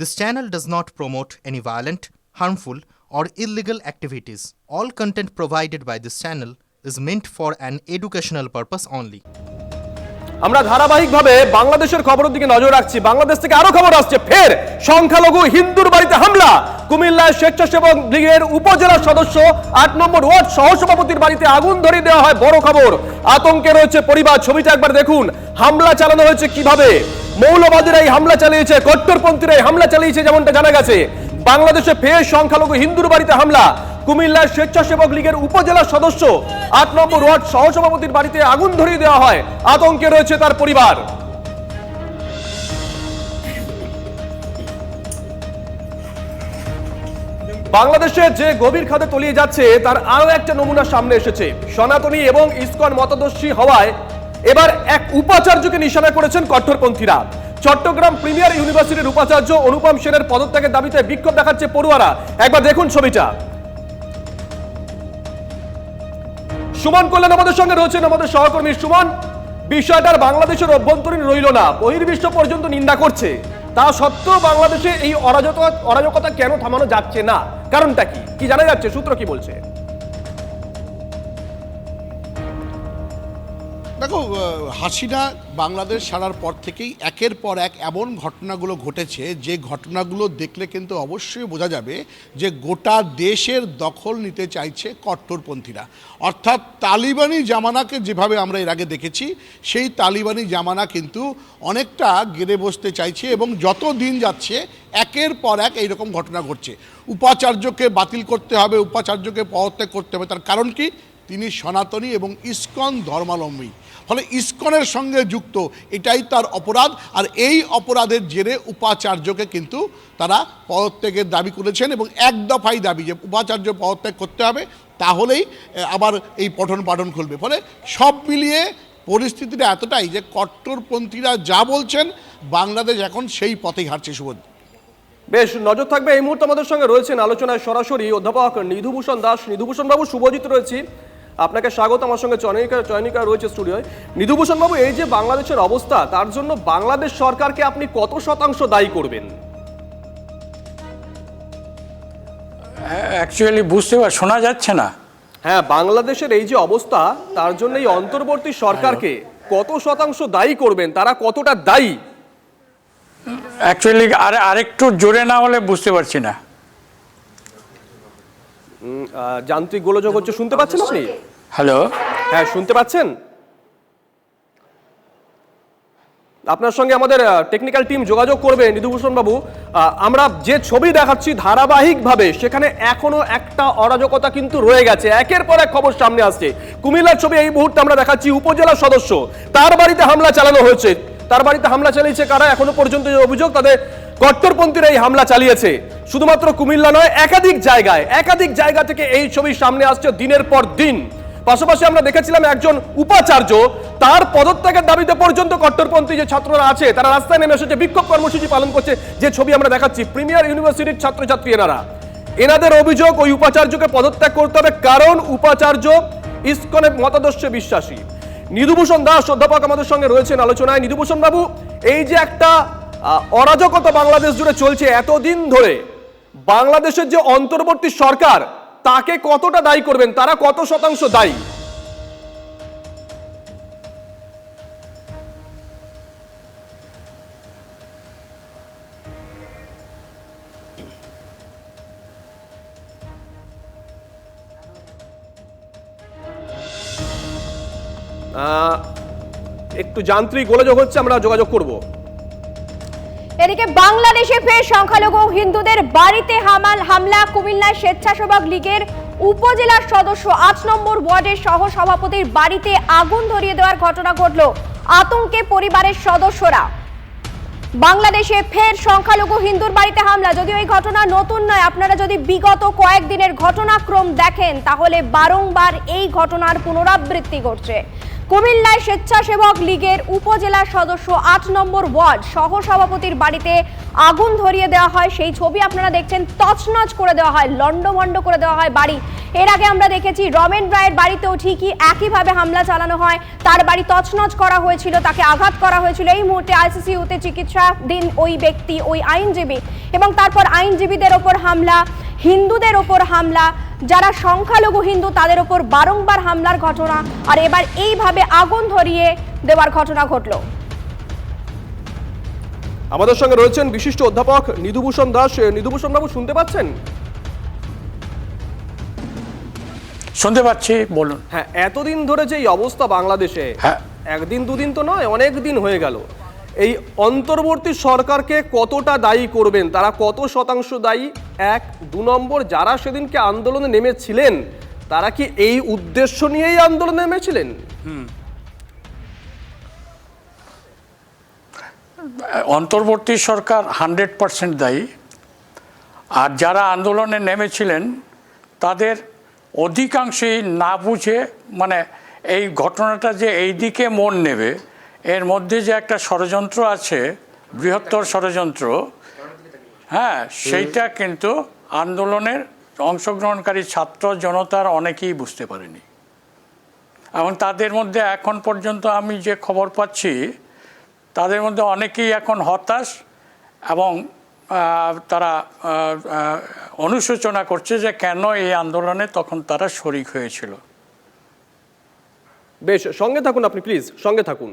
This channel does not promote any violent, harmful, or illegal activities. All content provided by this channel is meant for an educational purpose only. আমরা ধারাবাহিকভাবে বাংলাদেশের খবরের দিকে নজর রাখছি। বাংলাদেশ থেকে আরও খবর আসছে। ফের সংখ্যালঘু হিন্দুর বাড়িতে হামলা। কুমিল্লার স্বেচ্ছাসেবক লীগের উপজেলা সদস্য আট নম্বর ওয়ার্ড সহসভাপতির বাড়িতে আগুন ধরিয়ে দেওয়া হয়। বড় খবর আতঙ্কে রয়েছে পরিবার। ছবিটা একবার দেখুন। হামলা চালানো হয়েছে কীভাবে? মৌলবাদীরা এই হামলা চালিয়েছে, কট্টরপন্থীরা এই হামলা চালিয়েছে যেমনটা জানা গেছে। বাংলাদেশে ফের সংখ্যালঘু হিন্দুর বাড়িতে হামলা। কুমিল্লার স্বেচ্ছাসেবক লীগের উপজেলা সদস্য আট নম্বর ওয়ার্ড সহসভাপতির বাড়িতে আগুন ধরিয়ে দেওয়া হয়। আতঙ্কে রয়েছে তার পরিবার। বাংলাদেশে যে গভীর খাদে তলিয়ে যাচ্ছে, তার আরও একটা নমুনা সামনে এসেছে। সনাতনী এবং ইসকন মতদর্শী হওয়ায় এবার এক উপাচার্যকে নিশানা করেছেন কট্টরপন্থীরা। চট্টগ্রাম প্রিমিয়ার ইউনিভার্সিটির উপাচার্য অনুপম সেনের পদত্যাগের দাবিতে বিক্ষোভ দেখাচ্ছে পড়ুয়ারা। একবার দেখুন ছবিটা। সুমন কল্যাণ আমাদের সঙ্গে রয়েছেন আমাদের সহকর্মী সুমন। বিষয়টার বাংলাদেশের অভ্যন্তরীণ রইল না, বহির্বিশ্ব পর্যন্ত নিন্দা করছে। তা সত্ত্বেও বাংলাদেশে এই অরাজকতা অরাজকতা কেন থামানো যাচ্ছে না? কারণটা কি? কি জানা যাচ্ছে? সূত্র কি বলছে? দেখো হাসিনা বাংলাদেশ ছাড়ার পর থেকেই একের পর এক এমন ঘটনাগুলো ঘটেছে, যে ঘটনাগুলো দেখলে কিন্তু অবশ্যই বোঝা যাবে যে গোটা দেশের দখল নিতে চাইছে কট্টরপন্থীরা। অর্থাৎ তালিবানি জামানাকে যেভাবে আমরা এর আগে দেখেছি, সেই তালিবানি জামানা কিন্তু অনেকটা গেড়ে বসতে চাইছে এবং যত দিন যাচ্ছে একের পর এক এইরকম ঘটনা ঘটছে। উপাচার্যকে বাতিল করতে হবে, উপাচার্যকে পদত্যাগ করতে হবে, তার কারণ কি? তিনি সনাতনী এবং ইস্কন ধর্মাবলম্বী। ফলে ইস্কনের সঙ্গে যুক্ত, এটাই তার অপরাধ। আর এই অপরাধের জেরে উপাচার্যকে কিন্তু তারা পদত্যাগের দাবি করেছেন এবং এক দফাই দাবি যে উপাচার্য পদত্যাগ করতে হবে, তাহলেই আবার এই পঠন পাঠন খুলবে। ফলে সব মিলিয়ে পরিস্থিতিটা এতটাই যে কট্টরপন্থীরা যা বলছেন, বাংলাদেশ এখন সেই পথেই হাঁটছে, সুবোধ। বেশ, নজর থাকবে এই মুহূর্তে আমাদের সঙ্গে রয়েছেন আলোচনায় সরাসরি অধ্যাপক নিধুভূষণ দাস। নিধুভূষণ বাবু শুভজিৎ রয়েছি। আপনাকে স্বাগত আমার সঙ্গে চয়নিকা চয়নিকা রয়েছে স্টুডিওয়। নিধুভূষণ বাবু এই যে বাংলাদেশের অবস্থা তার জন্য বাংলাদেশ সরকারকে আপনি কত শতাংশ দায়ী করবেন? অ্যাকচুয়ালি বুঝতে পার শোনা যাচ্ছে না। হ্যাঁ বাংলাদেশের এই যে অবস্থা তার জন্য এই অন্তর্বর্তী সরকারকে কত শতাংশ দায়ী করবেন? তারা কতটা দায়ী? অ্যাকচুয়ালি আর আরেকটু জোরে না হলে বুঝতে পারছি না। যান্ত্রিক গোলযোগ হচ্ছে শুনতে পাচ্ছেন আপনি? হ্যালো? হ্যাঁ শুনতে পাচ্ছেন? আপনার সঙ্গে আমাদের টেকনিক্যাল টিম যোগাযোগ করবে নিধুভূষণ বাবু। আমরা যে ছবি দেখাচ্ছি ধারাবাহিকভাবে সেখানে এখনও একটা অরাজকতা কিন্তু রয়ে গেছে। একের পর এক খবর সামনে আসছে। কুমিল্লার ছবি এই মুহূর্তে আমরা দেখাচ্ছি উপজেলা সদস্য তার বাড়িতে হামলা চালানো হয়েছে। তার বাড়িতে হামলা চালিয়েছে কারা? এখনও পর্যন্ত যে অভিযোগ তাদের কট্টরপন্থীরা এই হামলা চালিয়েছে। শুধুমাত্র কুমিল্লা নয়, একাধিক জায়গায়, একাধিক জায়গা থেকে এই ছবি সামনে আসছে দিনের পর দিন। পাশাপাশি আমরা দেখেছিলাম একজন উপাচার্য, তার পদত্যাগের দাবিতে পর্যন্ত কট্টরপন্থী যে ছাত্ররা আছে, তারা রাস্তায় নেমে এসেছে, বিক্ষোভ কর্মসূচি পালন করছে, যে ছবি আমরা দেখাচ্ছি, প্রিমিয়ার ইউনিভার্সিটির ছাত্রছাত্রী এনারা। এনাদের অভিযোগ, ওই উপাচার্যকে পদত্যাগ করতে হবে, কারণ উপাচার্য ইসকনের মতাদর্শে বিশ্বাসী। নিধুভূষণ দাস, অধ্যাপক আমাদের সঙ্গে রয়েছেন আলোচনায়। নিধুভূষণ বাবু, এই যে একটা অরাজকতা বাংলাদেশ জুড়ে চলছে, এতদিন ধরে বাংলাদেশের যে অন্তর্বর্তী সরকার, তাকে কতটা দায়ী করবেন? তারা কত শতাংশ দায়ী? একটু যান্ত্রিক গোলযোগ হচ্ছে, আমরা যোগাযোগ করব। এদিকে বাংলাদেশে ফের সংখ্যালঘু হিন্দুদের বাড়িতে হামাল হামলা কুমিল্লা স্বেচ্ছাসেবক লীগের উপজেলার সদস্য আট নম্বর ওয়ার্ডের সহ সভাপতির বাড়িতে আগুন ধরিয়ে দেওয়ার ঘটনা ঘটল আতঙ্কে পরিবারের সদস্যরা। বাংলাদেশে ফের সংখ্যালঘু হিন্দুর বাড়িতে হামলা, যদিও এই ঘটনা নতুন নয়, আপনারা যদি বিগত কয়েকদিনের ঘটনাক্রম দেখেন, তাহলে বারংবার এই ঘটনার পুনরাবৃত্তি ঘটছে। কুমিল্লায় স্বেচ্ছাসেবক লীগের উপজেলা সদস্য আট নম্বর ওয়ার্ড সহ সভাপতির বাড়িতে আগুন ধরিয়ে দেওয়া হয়। সেই ছবি আপনারা দেখছেন, তছনছ করে দেওয়া হয় লন্ডভন্ড করে দেওয়া হয় বাড়ি। এর আগে আমরা দেখেছি, রমেন রায়ের বাড়িতেও ঠিকই একইভাবে হামলা চালানো হয়। তার বাড়ি তছনছ করা হয়েছিল, তাকে আঘাত করা হয়েছিল। এই মুহূর্তে আইসিসিউতে চিকিৎসাধীন ওই ব্যক্তি, ওই আইনজীবী এবং তারপর আইনজীবীদের ওপর হামলা, হিন্দুদের ওপর হামলা যারা সংখ্যালঘু হিন্দু তাদের ওপর বারংবার হামলার ঘটনা আর এবার এইভাবে আগুন ধরিয়ে দেওয়ার ঘটনা ঘটলো। আমাদের সঙ্গে রয়েছেন বিশিষ্ট অধ্যাপক নিধুভূষণ দাস। নিধুভূষণ বাবু শুনতে পাচ্ছেন? শুনতে পাচ্ছি বলুন। হ্যাঁ এতদিন ধরে যে এই অবস্থা বাংলাদেশে হ্যাঁ। একদিন দুদিন তো নয় অনেক দিন হয়ে গেল। এই অন্তর্বর্তী সরকারকে কতটা দায়ী করবেন? তারা কত শতাংশ দায়ী? এক, দু নম্বর, যারা সেদিনকে আন্দোলনে নেমেছিলেন, তারা কি এই উদ্দেশ্য নিয়েই আন্দোলনে নেমেছিলেন? অন্তর্বর্তী সরকার হান্ড্রেড পার্সেন্ট দায়ী। আর যারা আন্দোলনে নেমেছিলেন, তাদের অধিকাংশই না বুঝে মানে এই ঘটনাটা যে এই দিকে মন নেবে এর মধ্যে যে একটা ষড়যন্ত্র আছে, বৃহত্তর ষড়যন্ত্র হ্যাঁ সেইটা কিন্তু আন্দোলনের অংশগ্রহণকারী ছাত্র জনতার অনেকেই বুঝতে পারেনি। এবং তাদের মধ্যে এখন পর্যন্ত আমি যে খবর পাচ্ছি, তাদের মধ্যে অনেকেই এখন হতাশ এবং তারা অনুশোচনা করছে যে কেন এই আন্দোলনে তখন তারা শরিক হয়েছিল। বেশ, সঙ্গে থাকুন আপনি, প্লিজ, সঙ্গে থাকুন।